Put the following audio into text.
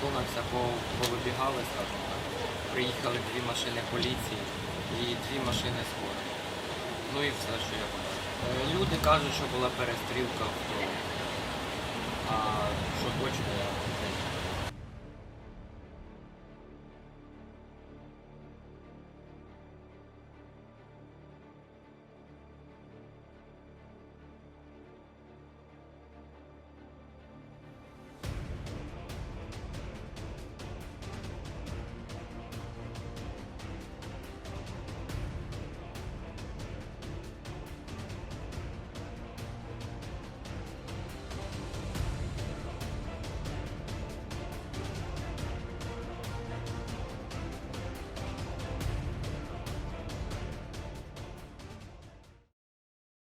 Макдональдса повибігали, скажімо так. Приїхали дві машини поліції і дві машини скорої. Ну і все, що я бачу. Е, люди кажуть, що була перестрілка в. А що хочете. я